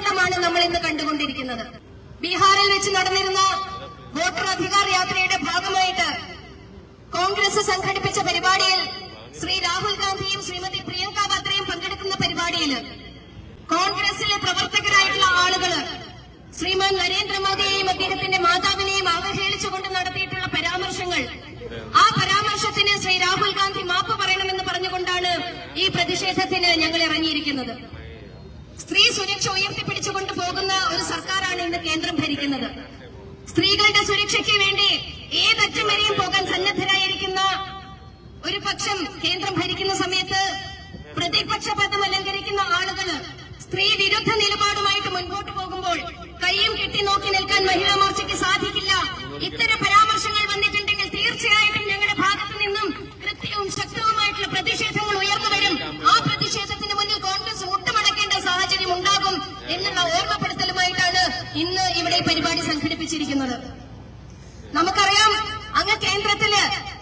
മാനദണ്ഡമാണ് നമ്മൾ ഇന്ന് കണ്ടുകൊണ്ടിരിക്കുന്നത്. ബീഹാറിൽ വെച്ച് നടന്നിരുന്ന വോട്ടർ അധികാർ യാത്രയുടെ ഭാഗമായിട്ട് കോൺഗ്രസ് സംഘടിപ്പിച്ച പരിപാടിയിൽ ശ്രീ രാഹുൽ ഗാന്ധിയും ശ്രീമതി പ്രിയങ്ക വാദ്രയും പങ്കെടുക്കുന്ന പരിപാടിയിൽ കോൺഗ്രസിലെ പ്രവർത്തകരായിട്ടുള്ള ആളുകൾ ശ്രീമാൻ നരേന്ദ്രമോദിയെയും അദ്ദേഹത്തിന്റെ മാതാവിനെയും അവഹേളിച്ചുകൊണ്ട് നടത്തിയിട്ടുള്ള പരാമർശങ്ങൾ. ആ പരാമർശത്തിന് ശ്രീ രാഹുൽ ഗാന്ധി മാപ്പ് പറയണമെന്ന് പറഞ്ഞുകൊണ്ടാണ് ഈ പ്രതിഷേധത്തിന് ഞങ്ങൾ ഇറങ്ങിയിരിക്കുന്നത്. സ്ത്രീ സുരക്ഷ ഉയർത്തിപ്പിടിച്ചുകൊണ്ട് പോകുന്ന ഒരു സർക്കാരാണ് ഇന്ന് കേന്ദ്രം ഭരിക്കുന്നത്. സ്ത്രീകളുടെ സുരക്ഷയ്ക്ക് വേണ്ടി ഏതറ്റം വരെയും പോകാൻ സന്നദ്ധരായിരിക്കുന്ന ഒരു പക്ഷം കേന്ദ്രം ഭരിക്കുന്ന സമയത്ത് പ്രതിപക്ഷ പദം അലങ്കരിക്കുന്ന ആളുകൾ സ്ത്രീ വിരുദ്ധ നിലപാടുമായിട്ട് മുൻപോട്ട് പോകുമ്പോൾ കൈയും കെട്ടി നോക്കി നിൽക്കാൻ മഹിളാ മോർച്ചയ്ക്ക് സാധിക്കില്ല ഇത്തരം പരാമർശങ്ങൾ വന്നിട്ടുണ്ടെങ്കിൽ തീർച്ചയായിട്ടും ഞങ്ങളുടെ ഭാഗത്തു നിന്നും കൃത്യവും ശക്തവുമായിട്ടുള്ള പ്രതിഷേധങ്ങൾ ഉയർന്നു വരും ആ പ്രതിഷേധത്തിന് മുന്നിൽ കോൺഗ്രസ് മുട്ടുമടക്കേണ്ട സാഹചര്യം ഉണ്ടാകും എന്നുള്ള ഓർമ്മപ്പെടുത്തലുമായിട്ടാണ് ഇന്ന് ഇവിടെ പരിപാടി സംഘടിപ്പിച്ചിരിക്കുന്നത്. നമുക്കറിയാം അങ്ങ് കേന്ദ്രത്തിൽ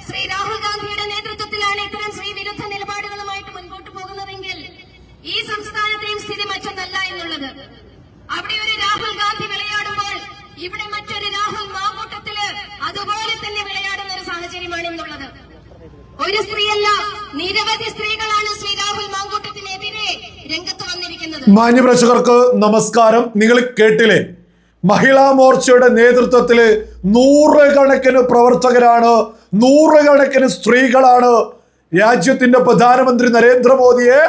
ശ്രീ രാഹുൽ ഗാന്ധിയുടെ നേതൃത്വത്തിലാണ് ഇത്തരം ശ്രീ വിരുദ്ധ നിലപാടുകളുമായിട്ട് മുൻപോട്ട് പോകുന്നതെങ്കിൽ ഈ സംസ്ഥാനത്തെയും സ്ഥിതി മറ്റൊന്നല്ല എന്നുള്ളത്. അവിടെ ഒരു രാഹുൽ ഗാന്ധി വിളയാടുമ്പോൾ ഇവിടെ മറ്റൊരു രാഹുൽ മാങ്കൂട്ടത്തിൽ അതുപോലെ തന്നെ വിളയാടുന്ന ഒരു സാഹചര്യമാണ് എന്നുള്ളത് ഒരു സ്ത്രീയല്ല നിരവധി സ്ത്രീകളാണ് ശ്രീ രാഹുൽ മാങ്കൂട്ടത്തിനെതിരെ രംഗത്ത് വന്നിരിക്കുന്നത്. മാന്യപ്രേക്ഷകർക്ക് നമസ്കാരം. നിങ്ങൾ കേട്ടില്ലേ? മഹിളാ മോർച്ചയുടെ നേതൃത്വത്തിൽ നൂറുകണക്കിന് പ്രവർത്തകരാണ് നൂറുകണക്കിന് സ്ത്രീകളാണ്. രാജ്യത്തിന്റെ പ്രധാനമന്ത്രി നരേന്ദ്രമോദിയെ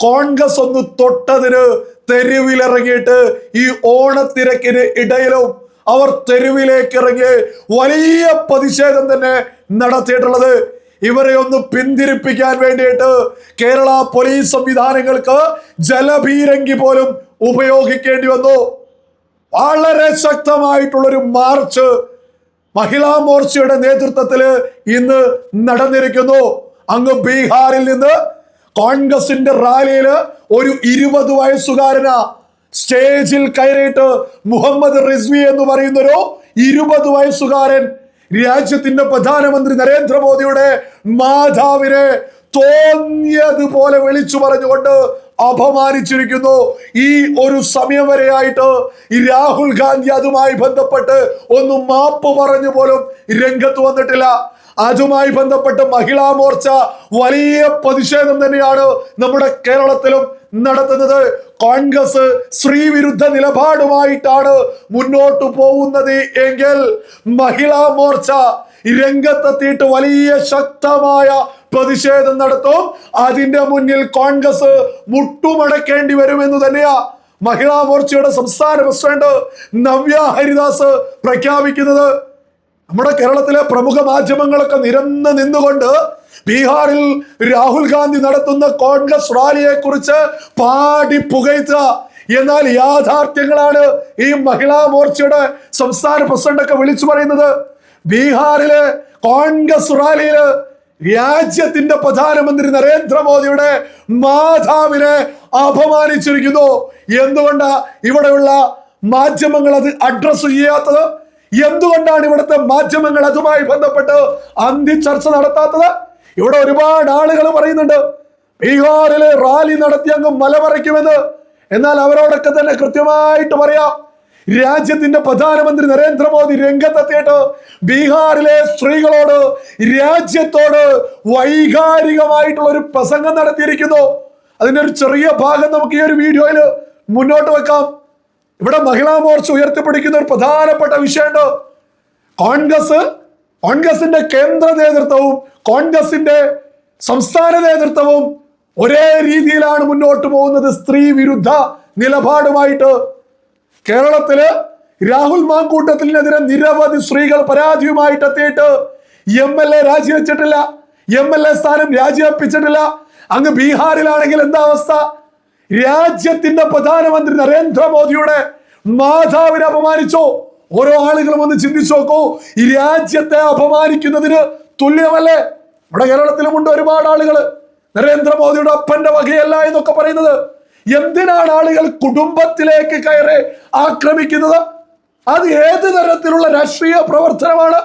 കോൺഗ്രസ് ഒന്ന് തൊട്ടതിന് തെരുവിലിറങ്ങിയിട്ട് ഈ ഓണത്തിരക്കിന് ഇടയിലും അവർ തെരുവിലേക്ക് ഇറങ്ങി വലിയ പ്രതിഷേധം തന്നെ നടത്തിയിട്ടുള്ളത്. ഇവരെ ഒന്ന് പിന്തിരിപ്പിക്കാൻ വേണ്ടിയിട്ട് കേരള പോലീസ് സംവിധാനങ്ങൾക്ക് ജലപീരങ്കി പോലും ഉപയോഗിക്കേണ്ടി വന്നു. വളരെ ശക്തമായിട്ടുള്ളൊരു മാർച്ച് മഹിളാ മോർച്ചയുടെ നേതൃത്വത്തിൽ ഇന്ന് നടന്നിരിക്കുന്നു. അങ്ങ് ബീഹാറിൽ നിന്ന് കോൺഗ്രസിന്റെ റാലിയിൽ ഒരു ഇരുപത് വയസ്സുകാരന സ്റ്റേജിൽ കയറിയിട്ട് മുഹമ്മദ് റിസ്വി എന്ന് പറയുന്നൊരു ഇരുപത് വയസ്സുകാരൻ രാജ്യത്തിന്റെ പ്രധാനമന്ത്രി നരേന്ദ്രമോദിയുടെ മാതാവിനെ തോന്നിയതുപോലെ വിളിച്ചു പറഞ്ഞുകൊണ്ട് അപമാനിച്ചിരിക്കുന്നു. ഈ ഒരു സമയം വരെയായിട്ട് ഈ രാഹുൽ ഗാന്ധി അതുമായി ബന്ധപ്പെട്ട് ഒന്ന് മാപ്പ് പറഞ്ഞു പോലും രംഗത്ത് വന്നിട്ടില്ല. അതുമായി ബന്ധപ്പെട്ട് മഹിളാ മോർച്ച വലിയ പ്രതിഷേധം തന്നെയാണ് നമ്മുടെ കേരളത്തിലും നടത്തുന്നത്. കോൺഗ്രസ് സ്ത്രീ വിരുദ്ധ നിലപാടുമായിട്ടാണ് മുന്നോട്ട് പോകുന്നത് എങ്കിൽ മഹിളാ മോർച്ച രംഗത്തെത്തിയിട്ട് വലിയ ശക്തമായ പ്രതിഷേധം നടത്തും. അതിന്റെ മുന്നിൽ കോൺഗ്രസ് മുട്ടുമടക്കേണ്ടി വരുമെന്ന് തന്നെയാ മഹിളാ മോർച്ചയുടെ സംസ്ഥാന പ്രസിഡന്റ് നവ്യ ഹരിദാസ് പ്രഖ്യാപിക്കുന്നത്. നമ്മുടെ കേരളത്തിലെ പ്രമുഖ മാധ്യമങ്ങളൊക്കെ നിരന്ന് നിന്നുകൊണ്ട് ബീഹാറിൽ രാഹുൽ ഗാന്ധി നടത്തുന്ന കോൺഗ്രസ് റാലിയെ കുറിച്ച് പാടി പുകയ്ത്ത എന്നാൽ യാഥാർത്ഥ്യങ്ങളാണ് ഈ മഹിളാ മോർച്ചയുടെ സംസ്ഥാന പ്രസിഡന്റ് ഒക്കെ വിളിച്ചു പറയുന്നത്. ബീഹാറിലെ കോൺഗ്രസ് റാലിയിൽ രാജ്യത്തിന്റെ പ്രധാനമന്ത്രി നരേന്ദ്രമോദിയുടെ മാതാവിനെ അപമാനിച്ചിരിക്കുന്നു. എന്തുകൊണ്ടാ ഇവിടെയുള്ള മാധ്യമങ്ങൾ അത് അഡ്രസ് ചെയ്യാത്തത്? എന്തുകൊണ്ടാണ് ഇവിടുത്തെ മാധ്യമങ്ങൾ അതുമായി ബന്ധപ്പെട്ട് അന്തി ചർച്ച നടത്താത്തത്? ഇവിടെ ഒരുപാട് ആളുകൾ പറയുന്നുണ്ട് ബീഹാറിലെ റാലി നടത്തി അങ്ങ് മലമറയ്ക്കുമെന്ന് എന്നാൽ അവരോടൊക്കെ തന്നെ കൃത്യമായിട്ട് പറയാം. രാജ്യത്തിന്റെ പ്രധാനമന്ത്രി നരേന്ദ്രമോദി രംഗത്തെത്തിയിട്ട് ബീഹാറിലെ സ്ത്രീകളോട് രാജ്യത്തോട് വൈകാരികമായിട്ടുള്ള ഒരു പ്രസംഗം നടത്തിയിരിക്കുന്നു. അതിന്റെ ഒരു ചെറിയ ഭാഗം നമുക്ക് ഈ ഒരു വീഡിയോയിൽ മുന്നോട്ട് വെക്കാം. ഇവിടെ മഹിളാ മോർച്ച ഉയർത്തിപ്പിടിക്കുന്ന ഒരു പ്രധാനപ്പെട്ട വിഷയമുണ്ട്. കോൺഗ്രസ് കോൺഗ്രസിന്റെ കേന്ദ്ര നേതൃത്വവും കോൺഗ്രസിന്റെ സംസ്ഥാന നേതൃത്വവും ഒരേ രീതിയിലാണ് മുന്നോട്ട് പോകുന്നത്. സ്ത്രീ വിരുദ്ധ നിലപാടുമായിട്ട് കേരളത്തിൽ രാഹുൽ മാങ്കൂട്ടത്തിനെതിരെ നിരവധി സ്ത്രീകൾ പരാതിയുമായിട്ട് എത്തിയിട്ട് എം എൽ എ രാജിവെച്ചിട്ടില്ല. എം എൽ എ സ്ഥാനം രാജിവെപ്പിച്ചിട്ടില്ല. അങ്ങ് ബീഹാറിലാണെങ്കിൽ എന്താ അവസ്ഥ? രാജ്യത്തിന്റെ പ്രധാനമന്ത്രി നരേന്ദ്രമോദിയുടെ മാതാവിനെ അപമാനിച്ചോ? ഓരോ ആളുകളും ഒന്ന് ചിന്തിച്ചു നോക്കൂ. ഈ രാജ്യത്തെ അപമാനിക്കുന്നതിന് തുല്യമല്ലേ? ഇവിടെ കേരളത്തിലുമുണ്ട് ഒരുപാട് ആളുകൾ നരേന്ദ്രമോദിയുടെ അപ്പന്റെ വകയല്ല എന്നൊക്കെ പറയുന്നത്. എന്തിനാണ് ആളുകൾ കുടുംബത്തിലേക്ക് കയറി ആക്രമിക്കുന്നത്? അത് ഏത് തരത്തിലുള്ള രാഷ്ട്രീയ പ്രവർത്തനമാണ്?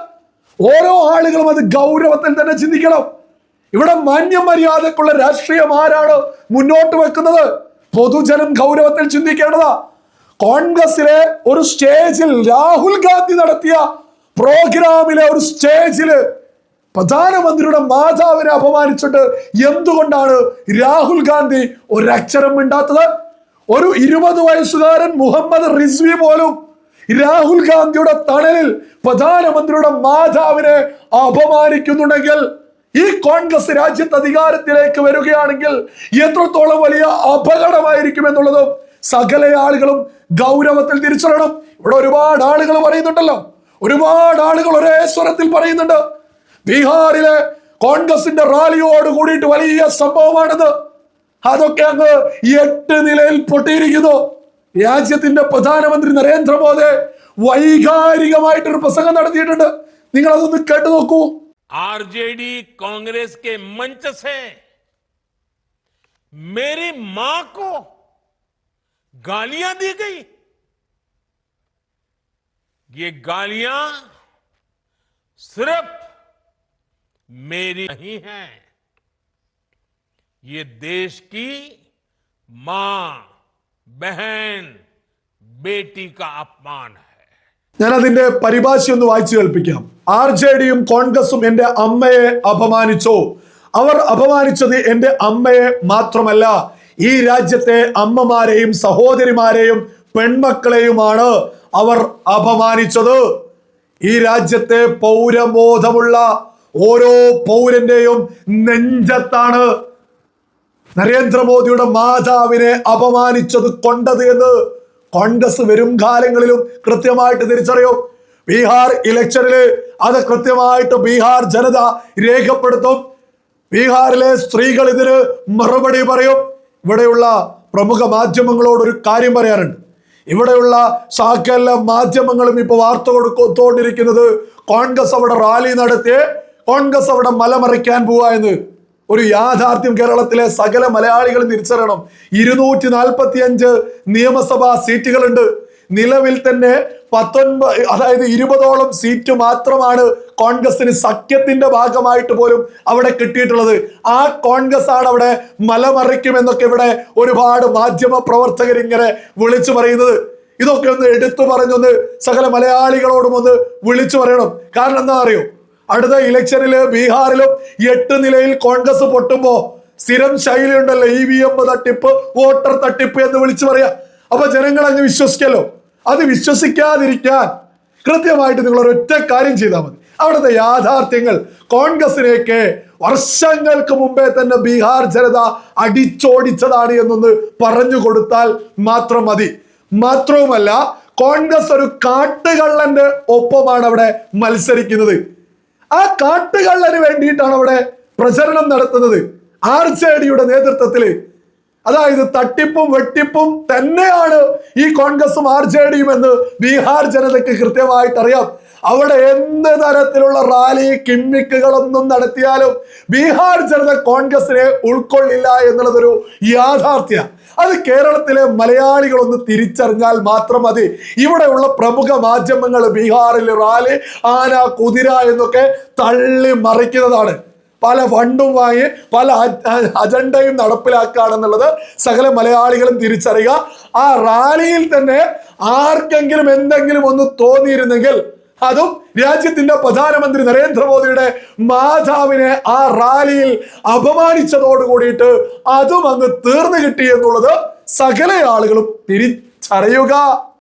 ഓരോ ആളുകളും അത് ഗൗരവത്തിൽ തന്നെ ചിന്തിക്കണം. ഇവിടെ മാന്യമര്യാദക്കുള്ള രാഷ്ട്രീയം ആരാണ് മുന്നോട്ട് വെക്കുന്നത്? പൊതുജനം ഗൗരവത്തിൽ ചിന്തിക്കേണ്ടതാ. കോൺഗ്രസിലെ ഒരു സ്റ്റേജിൽ രാഹുൽ ഗാന്ധി നടത്തിയ പ്രോഗ്രാമിലെ ഒരു സ്റ്റേജിൽ പ്രധാനമന്ത്രിയുടെ മാതാവിനെ അപമാനിച്ചിട്ട് എന്തുകൊണ്ടാണ് രാഹുൽ ഗാന്ധി ഒരക്ഷരം മിണ്ടാത്തത്? ഒരു ഇരുപത് വയസ്സുകാരൻ മുഹമ്മദ് റിസ്വി പോലും രാഹുൽ ഗാന്ധിയുടെ തണലിൽ പ്രധാനമന്ത്രിയുടെ മാതാവിനെ അപമാനിക്കുന്നുണ്ടെങ്കിൽ ഈ കോൺഗ്രസ് രാജ്യത്ത് അധികാരത്തിലേക്ക് വരികയാണെങ്കിൽ എത്രത്തോളം വലിയ അപകടമായിരിക്കും എന്നുള്ളതും സകല ആളുകളും ഗൗരവത്തിൽ തിരിച്ചറിയണം. ഇവിടെ ഒരുപാട് ആളുകൾ പറയുന്നുണ്ടല്ലോ. ഒരുപാട് ആളുകൾ ഒരേ സ്വരത്തിൽ പറയുന്നുണ്ട്. ബീഹാറിലെ കോൺഗ്രസിന്റെ റാലിയോട് കൂടിയിട്ട് വലിയ സംഭവമാണിത് അതൊക്കെ അങ്ങ് എട്ട് നിലയിൽ പൊട്ടിയിരിക്കുന്നു രാജ്യത്തിന്റെ പ്രധാനമന്ത്രി നരേന്ദ്രമോദി വൈകാരികമായിട്ടൊരു പ്രസംഗം നടത്തിയിട്ടുണ്ട് നിങ്ങൾ അതൊന്ന് കേട്ടു നോക്കൂ आरजेडी कांग्रेस के मंच से मेरी मां को गालियां दी गई ये गालियां सिर्फ मेरी नहीं है ये देश की मां बहन बेटी का अपमान है ഞാൻ അതിന്റെ പരിഭാഷ ഒന്ന് വായിച്ചു കേൾപ്പിക്കാം ആർ ജെ ഡിയും കോൺഗ്രസും എന്റെ അമ്മയെ അപമാനിച്ചു അവർ അപമാനിച്ചത് എന്റെ അമ്മയെ മാത്രമല്ല ഈ രാജ്യത്തെ അമ്മമാരെയും സഹോദരിമാരെയും പെൺമക്കളെയുമാണ് അവർ അപമാനിച്ചത് ഈ രാജ്യത്തെ പൗരബോധമുള്ള ഓരോ പൗരന്റെയും നെഞ്ചത്താണ് നരേന്ദ്രമോദിയുടെ മാതാവിനെ അപമാനിച്ചത് കൊണ്ടത് എന്ന് കോൺഗ്രസ് വരും കാലങ്ങളിലും കൃത്യമായിട്ട് തിരിച്ചറിയും. ബീഹാർ ഇലക്ഷനിൽ അത് കൃത്യമായിട്ട് ബീഹാർ ജനത രേഖപ്പെടുത്തും. ബീഹാറിലെ സ്ത്രീകൾ ഇതിന് മറുപടി പറയും. ഇവിടെയുള്ള പ്രമുഖ മാധ്യമങ്ങളോട് ഒരു കാര്യം പറയാറുണ്ട് ഇവിടെയുള്ള സകല മാധ്യമങ്ങളും ഇപ്പൊ വാർത്ത കൊടുത്തോണ്ടിരിക്കുന്നത് കോൺഗ്രസ് അവിടെ റാലി നടത്തി കോൺഗ്രസ് അവിടെ മലമറിക്കാൻ പോവാ എന്ന്. ഒരു യാഥാർത്ഥ്യം കേരളത്തിലെ സകല മലയാളികൾ തിരിച്ചറിയണം. ഇരുന്നൂറ്റി നാൽപ്പത്തി അഞ്ച് നിയമസഭാ സീറ്റുകളുണ്ട്. നിലവിൽ തന്നെ പത്തൊൻപത് അതായത് ഇരുപതോളം സീറ്റ് മാത്രമാണ് കോൺഗ്രസിന് സഖ്യത്തിന്റെ ഭാഗമായിട്ട് പോലും അവിടെ കിട്ടിയിട്ടുള്ളത്. ആ കോൺഗ്രസ് ആണ് അവിടെ മലമറിക്കുമെന്നൊക്കെ ഇവിടെ ഒരുപാട് മാധ്യമ പ്രവർത്തകർ ഇങ്ങനെ വിളിച്ചു പറയുന്നത്. ഇതൊക്കെ ഒന്ന് എടുത്തു പറഞ്ഞൊന്ന് സകല മലയാളികളോടും ഒന്ന് വിളിച്ചു പറയണം. കാരണം എന്താ അറിയോ അടുത്ത ഇലക്ഷനിൽ ബീഹാറിലും എട്ട് നിലയിൽ കോൺഗ്രസ് പൊട്ടുമ്പോ സ്ഥിരം ശൈലി ഉണ്ടല്ലോ ഇ വി എം തട്ടിപ്പ് വോട്ടർ തട്ടിപ്പ് എന്ന് വിളിച്ചു പറയാ. അപ്പൊ ജനങ്ങൾ അങ്ങ് വിശ്വസിക്കല്ലോ. അത് വിശ്വസിക്കാതിരിക്കാൻ കൃത്യമായിട്ട് നിങ്ങൾ ഒരൊറ്റ കാര്യം ചെയ്താൽ മതി. അവിടുത്തെ യാഥാർത്ഥ്യങ്ങൾ കോൺഗ്രസിനേക്ക് വർഷങ്ങൾക്ക് മുമ്പേ തന്നെ ബീഹാർ ജനത അടിച്ചോടിച്ചതാണ് എന്നൊന്ന് പറഞ്ഞു കൊടുത്താൽ മാത്രം മതി. മാത്രവുമല്ല കോൺഗ്രസ് ഒരു കാട്ടുകള്ളന്റെ ഒപ്പമാണ് അവിടെ മത്സരിക്കുന്നത്. ആ കാട്ടുകള്ളന് വേണ്ടിയിട്ടാണ് അവിടെ പ്രചരണം നടത്തുന്നത്. ആർ ജെ ഡിയുടെ നേതൃത്വത്തിൽ. അതായത് തട്ടിപ്പും വെട്ടിപ്പും തന്നെയാണ് ഈ കോൺഗ്രസും ആർ ജെ ഡിയും എന്ന് ബീഹാർ ജനതയ്ക്ക് കൃത്യമായിട്ട് അറിയാം അവിടെ എന്ത് തരത്തിലുള്ള റാലി കിമ്മിക്കുകളൊന്നും നടത്തിയാലും ബീഹാർ ജനത കോൺഗ്രസിനെ ഉൾക്കൊള്ളില്ല എന്നുള്ളതൊരു യാഥാർത്ഥ്യ അത് കേരളത്തിലെ മലയാളികളൊന്ന് തിരിച്ചറിഞ്ഞാൽ മാത്രം മതി. ഇവിടെയുള്ള പ്രമുഖ മാധ്യമങ്ങൾ ബീഹാറിൽ റാലി ആന കുതിര എന്നൊക്കെ തള്ളി മറിക്കുന്നതാണ്. പല ഫണ്ടും വാങ്ങി പല അജണ്ടയും നടപ്പിലാക്കുകയാണെന്നുള്ളത് സകല മലയാളികളും തിരിച്ചറിയുക. ആ റാലിയിൽ തന്നെ ആർക്കെങ്കിലും എന്തെങ്കിലും ഒന്ന് തോന്നിയിരുന്നെങ്കിൽ അതും രാജ്യത്തിന്റെ പ്രധാനമന്ത്രി നരേന്ദ്രമോദിയുടെ മാതാവിനെ ആ റാലിയിൽ അപമാനിച്ചതോട് കൂടിയിട്ട് അതും അങ്ങ് തീർന്നു കിട്ടി എന്നുള്ളത് സകല ആളുകളും തിരിച്ചറിയുക.